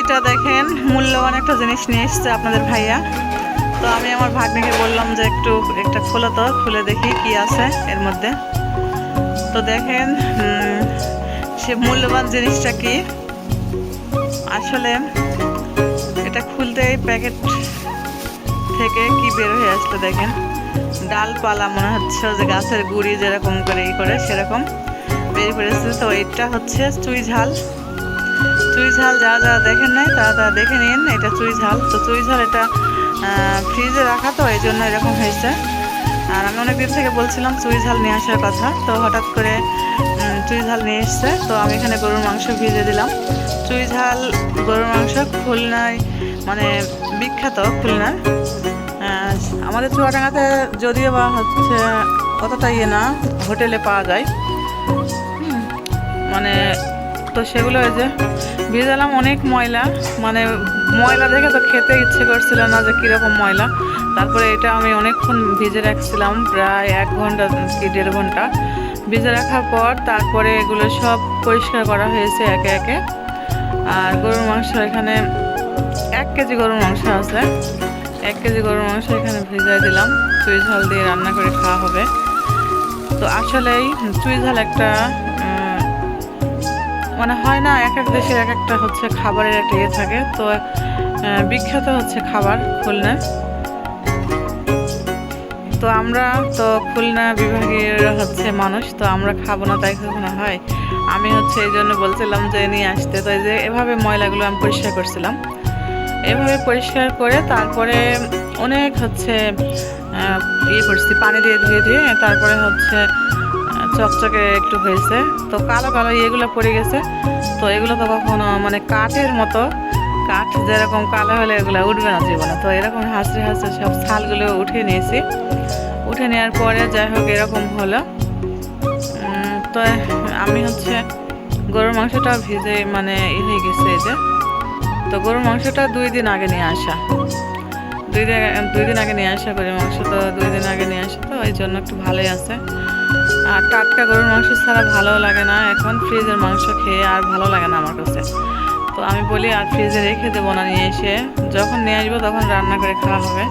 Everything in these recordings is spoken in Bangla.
এটা দেখেন? মূল্যবান একটা জিনিস নিয়ে এসছে আপনাদের ভাইয়া। তো আমি আমার ভাগ্নিকে বললাম যে একটু একটা খোলো তো, খুলে দেখি কি আছে এর মধ্যে। তো দেখেন সে মূল্যবান জিনিসটা কি? আসলে এটা খুলতেই প্যাকেট থেকে কি বের হয়ে আসলো দেখেন। ডালপালা মনে হচ্ছে যে গাছের গুড়ি যেরকম করে ই করে সেরকম। বের করেছে তো এটা হচ্ছে চুই ঝাল। চুই ঝাল যা যা দেখেন নাই তারা তারা দেখে নিন এটা চুই ঝাল। তো চুই ঝাল এটা ফ্রিজে রাখা তো এই জন্য এরকম হয়েছে। আর আমি অনেক দিন থেকে বলছিলাম চুই ঝাল নিয়ে আসার কথা। তো হঠাৎ করে চুই ঝাল নিয়ে এসছে। তো আমি এখানে গরুর মাংস ভিজে দিলাম। চুই ঝাল গরুর মাংস খুলনায় মানে বিখ্যাত খুলনার। আহ, আমাদের চুয়াডাঙ্গাতে যদিও বা হচ্ছে অতটা ইয়ে না, হোটেলে পাওয়া যায়। মানে তো সেগুলো ওই যে ভিজালাম অনেক ময়লা মানে ময়লা দেখে তো খেতে ইচ্ছে করছিল না যে কীরকম ময়লা। তারপরে এটা আমি অনেকক্ষণ ভিজে রাখছিলাম, প্রায় এক ঘণ্টা কি দেড় ঘণ্টা। ভিজে রাখার পর তারপরে এগুলো সব পরিষ্কার করা হয়েছে একে একে। আর গরুর মাংস এখানে এক কেজি গরুর মাংস আছে। এক কেজি গরুর মাংস এখানে ভিজাই দিলাম। চুই ঝাল দিয়ে রান্না করে খাওয়া হবে। তো আসলেই চুই ঝাল একটা মানে হয় না, এক এক দেশের এক একটা হচ্ছে খাবারের একটা ইয়ে থাকে। তো বিখ্যাত হচ্ছে খাবার খুলনা। তো আমরা তো খুলনা বিভাগের হচ্ছে মানুষ, তো আমরা খাব না, তাই কখনো হয়। আমি হচ্ছে এই জন্য বলছিলাম যে, নিয়ে আসতে। তো যে এভাবে ময়লাগুলো আমি পরিষ্কার করছিলাম। এভাবে পরিষ্কার করে তারপরে অনেক হচ্ছে ইয়ে করছি, পানি দিয়ে ধুয়ে ধুয়ে, তারপরে হচ্ছে চকচকে একটু হয়েছে। তো কালো কালো ইয়েগুলো পড়ে গেছে। তো এগুলো তো কখনো মানে কাঠের মতো, কাঠ যেরকম কালো হলে এগুলো উঠবে না জীবনে। তো এরকম হাসতে হাসতে সব ছালগুলো উঠিয়ে নিয়েছি। উঠে নেওয়ার পরে যাই হোক এরকম হলো। তো আমি হচ্ছে গরুর মাংসটা ভিজে মানে ই হয়ে গেছে এই যে। তো গরুর মাংসটা দুই দিন আগে নিয়ে আসা। দুই দিন দুই দিন আগে নিয়ে আসা গরুর মাংস তো দুই দিন আগে নিয়ে আসা তো, এই জন্য একটু ভালোই আছে। আর টাটকা গরুর মাংস ছাড়া ভালো লাগে না। এখন ফ্রিজের মাংস খেয়ে আর ভালো লাগে না আমার কাছে। তো আমি বলি, আর ফ্রিজে রেখে দেবো না নিয়ে এসে। যখন নিয়ে আসব তখন রান্না করে খাওয়া হবে।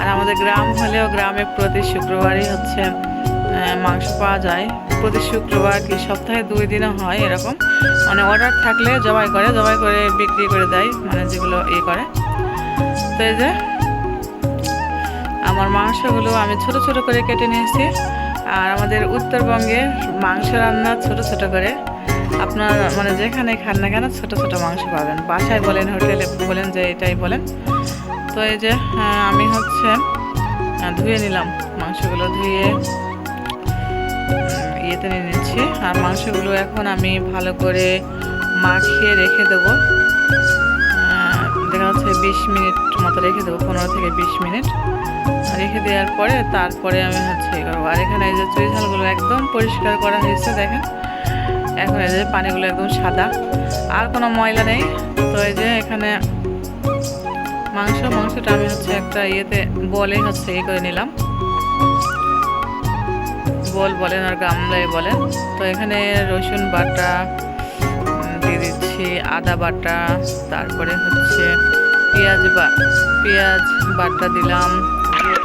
আর আমাদের গ্রাম হলেও গ্রামে প্রতি শুক্রবারই হচ্ছে মাংস পাওয়া যায়। প্রতি শুক্রবার কি সপ্তাহে দুই দিনও হয় এরকম। মানে অর্ডার থাকলে জবাই করে জবাই করে বিক্রি করে দেয় মানে যেগুলো ইয়ে করে। তো এই যে, আমার মাংসগুলো আমি ছোট ছোট করে কেটে নিয়েছি। আর আমাদের উত্তরবঙ্গে মাংস রান্না ছোট ছোট করে। আপনার মানে যেখানে খান না কেন ছোট ছোট মাংস পাবেন। বাসায় বলেন, হোটেলে বলেন, যে এটাই বলেন। তো এই যে আমি হচ্ছে ধুয়ে নিলাম মাংসগুলো, ধুয়ে ইয়েতে নিয়ে নিচ্ছি। আর মাংসগুলো এখন আমি ভালো করে মাখিয়ে রেখে দেবো। দেখা যাচ্ছে বিশ মিনিট মতো রেখে দেবো, পনেরো থেকে বিশ মিনিট। রেখে দেওয়ার পরে তারপরে আমি হচ্ছে ইয়ে করব। আর এখানে এই যে চুই ঝালগুলো একদম পরিষ্কার করা হয়েছে, দেখেন। এখন এই যে পানিগুলো একদম সাদা। আর কোনো ময়লা নেই। তো এই যে এখানে মাংস, মাংসটা আমি হচ্ছে একটা ইয়েতে বলে হচ্ছে ইয়ে করে নিলাম। বল বলেন আর গামলায় বলেন। তো এখানে রসুন বাটা দিয়ে দিচ্ছি আদা বাটা, তারপরে হচ্ছে পেঁয়াজ বা, পেঁয়াজ বাটা দিলাম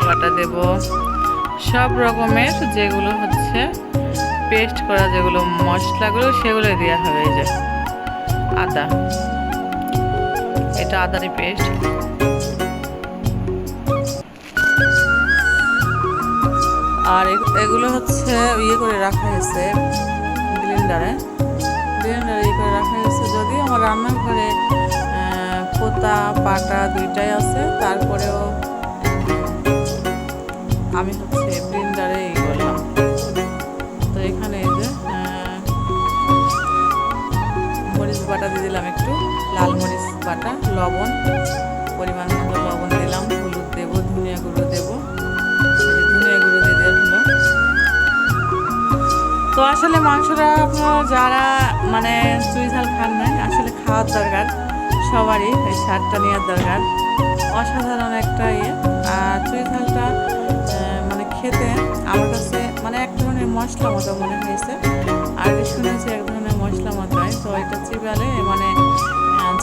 বাটা দেব। সব রকমের যেগুলো হচ্ছে পেস্ট করা যেগুলো মশলাগুলো সেগুলো দেওয়া হবে এই যে আদা। এটা আদারই পেস্ট আর এগুলো হচ্ছে ইয়ে করে রাখা হয়েছে ব্লেন্ডারে ব্লেন্ডারে ইয়ে করে রাখা হয়েছে যদিও আমার রান্নাঘরে পোতা, পাটা দুইটাই আছে। তারপরেও আমি হচ্ছে ব্লেন্ডারে ই করলাম। তো এখানে এই যে মরিচ বাটা দিয়ে দিলাম একটু, লাল মরিচ বাটা, লবণ, পরিমাণ আসলে মাংসটা যারা মানে চুই ঝাল খান না, আসলে খাওয়ার দরকার, সবারই, এই সারটা নেওয়ার দরকার। অসাধারণ একটা ইয়ে। আর চুই ঝালটা মানে খেতে আমার কাছে মানে এক ধরনের মশলা মতো মনে হয়েছে। আর শুনেছি এক ধরনের মশলা মতো হয় তো এটা চিবালে মানে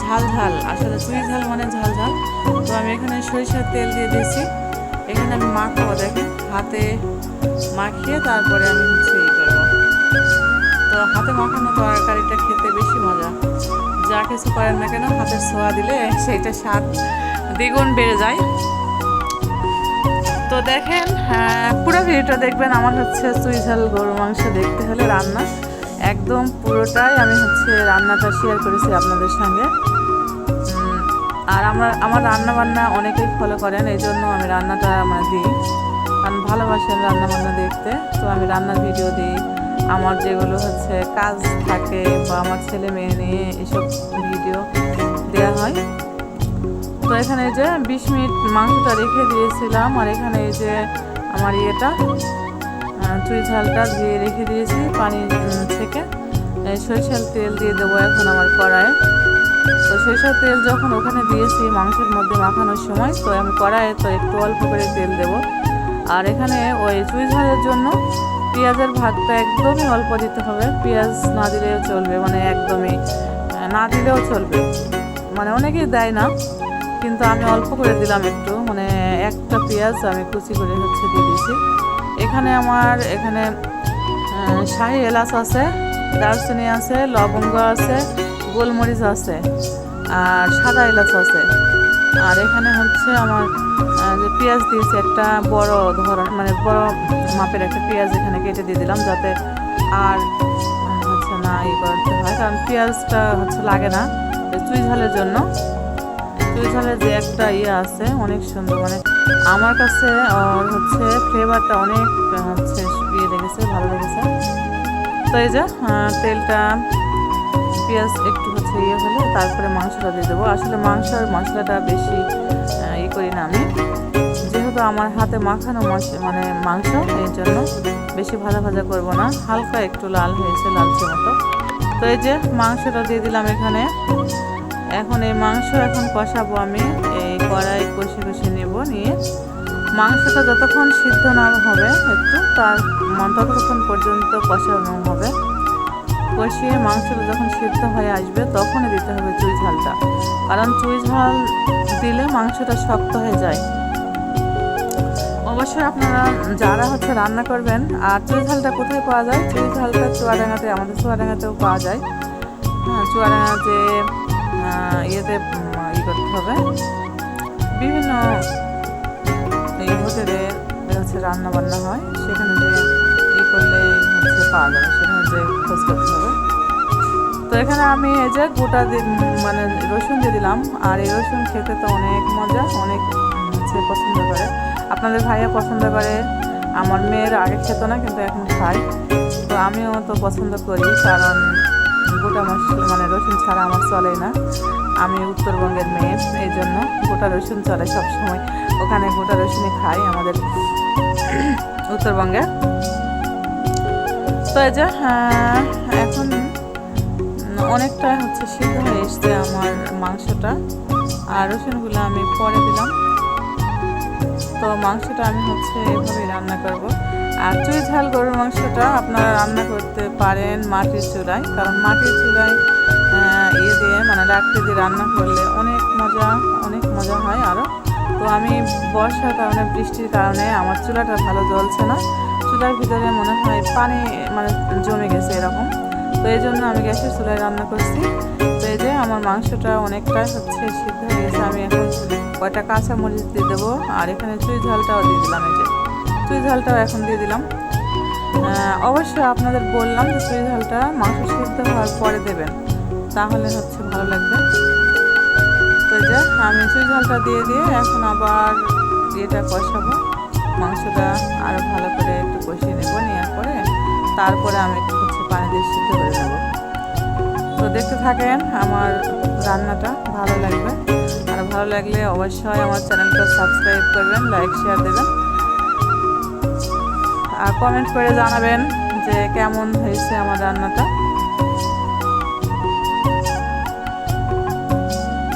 ঝাল ঝাল। আসলে চুই ঝাল মানে ঝাল ঝাল। তো আমি এখানে সরিষার তেল দিয়ে দিয়েছি। এখানে আমি মাখাবো, দেখেন। হাতে মাখিয়ে তারপরে আমি হচ্ছে তো হাতে মাখানো তরকারিটা খেতে বেশি মজা। যা কিছু করেন না কেন হাতের ছোঁয়া দিলে সেইটা স্বাদ দ্বিগুণ বেড়ে যায়। তো দেখেন পুরো ভিডিওটা দেখবেন, আমার হচ্ছে চুই ঝাল গরু মাংস দেখতে হলে রান্না। একদম পুরোটাই আমি হচ্ছে রান্নাটা শেয়ার করেছি আপনাদের সঙ্গে। আর আমরা, আমার রান্না বান্না অনেকেই ফলো করেন এই জন্য আমি রান্নাটা মানে দিই। কারণ ভালোবাসেন রান্না বান্না দেখতে। তো আমি রান্নার ভিডিও দিই। আমার যেগুলো হচ্ছে কাজ থাকে বা আমার ছেলে মেয়ে নিয়ে এসব ভিডিও দেওয়া হয়। তো এখানে যে বিশ মিনিট মাংসটা রেখে দিয়েছিলাম আর এখানে এই যে আমার ইয়েটা চুই ঝালটা দিয়ে রেখে দিয়েছি পানি থেকে। সরিষার তেল দিয়ে দেবো এখন আমার কড়াইয়ে। তো সরিষার তেল যখন ওখানে দিয়েছি মাংসের মধ্যে মাখানোর সময়, তো আমি কড়াইয়ে তো একটু অল্প করে তেল দেবো। আর এখানে ওই চুই ঝালের জন্য পেঁয়াজের ভাগটা একদমই অল্প দিতে হবে। পেঁয়াজ না দিলেও চলবে মানে একদমই না দিলেও চলবে। মানে অনেকেই দেয় না, কিন্তু আমি অল্প করে দিলাম একটু। মানে একটা পেঁয়াজ আমি কুচি করে হচ্ছে দিয়ে দিয়েছি। এখানে আমার, এখানে শাহি এলাচ আছে, দারচিনি আছে, লবঙ্গ আছে, গোলমরিচ আছে, আর সাদা এলাচ আছে। আর এখানে হচ্ছে আমার যে পেঁয়াজ দিয়েছি, একটা বড় ধরন মানে বড় মাপের একটা পেঁয়াজ এখানে কেটে দিয়ে দিলাম যাতে আর হচ্ছে না ই করতে হয়, কারণ পেঁয়াজটা হচ্ছে লাগে না। চুই ঝালের জন্য। চুই ঝালের যে একটা ইয়ে আছে, অনেক সুন্দর মানে আমার কাছে হচ্ছে ফ্লেভারটা অনেক হচ্ছে ইয়ে লেগেছে, ভালো লেগেছে। তো এই যে তেলটা, পেঁয়াজ একটু হচ্ছে ইয়ে হলে তারপরে মাংসটা দিয়ে দেবো। আসলে মাংসর মশলাটা বেশি ই করি না আমি। যেহেতু আমার হাতে মাখানো মশ- মানে মাংস, এই জন্য বেশি ভাজা ভাজা করব না। হালকা একটু লাল হয়েছে, লালচে মতো। তো এই যে মাংসটা দিয়ে দিলাম এখানে। এখন এই মাংস এখন কষাবো আমি। এই কড়াই কষে কষে নেব নিয়ে। মাংসটা যতক্ষণ সিদ্ধ না হবে একটু, তার ম- ততক্ষণ পর্যন্ত কষানো হবে। কষিয়ে মাংসটা যখন সিদ্ধ হয়ে আসবে, তখনই দিতে হবে চুই ঝালটা। কারণ চুই ঝাল দিলে মাংসটা শক্ত হয়ে যায়। অবশ্যই আপনারা যারা হচ্ছে রান্না করবেন, আর চুই ঝালটা কোথায় পাওয়া যায়? চুই ঝালটা চুয়াডাঙ্গাতে, আমাদের চুয়াডাঙ্গাতেও পাওয়া যায়। হ্যাঁ চুয়াডাঙ্গাতে ইয়েতে ই করতে হবে। বিভিন্ন, এই হোটেলে হচ্ছে রান্না বান্না হয়। সেখানে যে ই করলে হচ্ছে পাওয়া যাবে, সেখানে যে খোঁজ করতে হবে। তো এখানে আমি এই যে গোটা মানে রসুন দিয়ে দিলাম। আর এই রসুন খেতে তো অনেক মজা, অনেক হচ্ছে পছন্দ করে। আপনাদের ভাইয়া পছন্দ করে, আমার মেয়ের আগে খেত না, কিন্তু এখন খাই তো আমিও তো পছন্দ করি, কারণ গোটা মশলা মানে রসুন ছাড়া আমার চলে না। আমি উত্তরবঙ্গের মেয়ে এই জন্য গোটা রসুন চলে সব সময় ওখানে গোটা রসুনই খাই আমাদের উত্তরবঙ্গে। তো এই যে এখন অনেকটা হচ্ছে সিদ্ধ হয়ে এসছে আমার মাংসটা। আর রসুনগুলো আমি পরে দিলাম। তো মাংসটা আমি হচ্ছে এভাবেই রান্না করব। আর চুই ঝাল গরুর মাংসটা আপনারা রান্না করতে পারেন মাটির চুলায়, কারণ মাটির চুলায় ইয়ে দিয়ে মানে রাখতে দিয়ে রান্না করলে অনেক মজা অনেক মজা হয় আরও তো আমি বর্ষার কারণে, বৃষ্টির কারণে আমার চুলাটা ভালো জ্বলছে না। চুলার ভিতরে মনে হয় পানি মানে জমে গেছে এরকম। তো এই জন্য আমি গ্যাসের চুলায় রান্না করছি। এই যে আমার মাংসটা অনেকটা হচ্ছে সিদ্ধ হয়ে গেছে, আমি এখন কয়টা কাঁচা মরিচ দিয়ে দেবো, আর এখানে চুই ঝালটাও দিয়ে দিলাম এই যে, চুই ঝালটাও এখন দিয়ে দিলাম। অবশ্যই আপনাদের বললাম যে চুই ঝালটা মাংস সিদ্ধ হওয়ার পরে দেবেন, তাহলে হচ্ছে ভালো লাগবে। তো যে, আমি চুই ঝালটা দিয়ে দিয়ে এখন আবার ইয়েটা কষাবো, মাংসটা আরও ভালো করে একটু কষিয়ে নেব, নেওয়ার পরে তারপরে আমি একটু হচ্ছে পানি দিয়ে সিদ্ধ করে নেব। তো দেখতে থাকেন আমার রান্নাটা ভালো লাগবে। আর ভালো লাগলে অবশ্যই আমার চ্যানেলটা সাবস্ক্রাইব করবেন, লাইক শেয়ার দেবেন। আর কমেন্ট করে জানাবেন যে কেমন হয়েছে আমার রান্নাটা।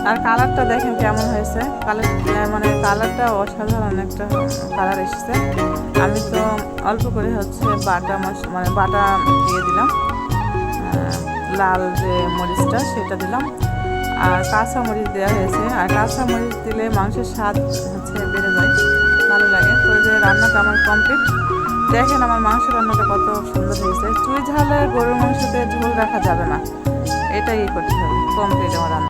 আর কালারটা দেখেন কেমন হয়েছে। কালার মানে কালারটা অসাধারণ একটা কালার এসেছে। আমি তো অল্প করে হচ্ছে বাটা মশ মানে বাটা দিয়ে দিলাম। লাল যে মরিচটা, সেটা দিলাম। আর কাঁচা মরিচ দেওয়া হয়েছে। আর কাঁচা মরিচ দিলে মাংসের স্বাদ হচ্ছে বেড়ে যায়, ভালো লাগে। তো যে রান্নাটা আমার কমপ্লিট দেখেন আমার মাংস রান্নাটা কত সুন্দর হয়েছে। চুই ঝালে গরুর মাংসতে ঝোল রাখা যাবে না। এটাই করতে হবে। কমপ্লিট আমার রান্না।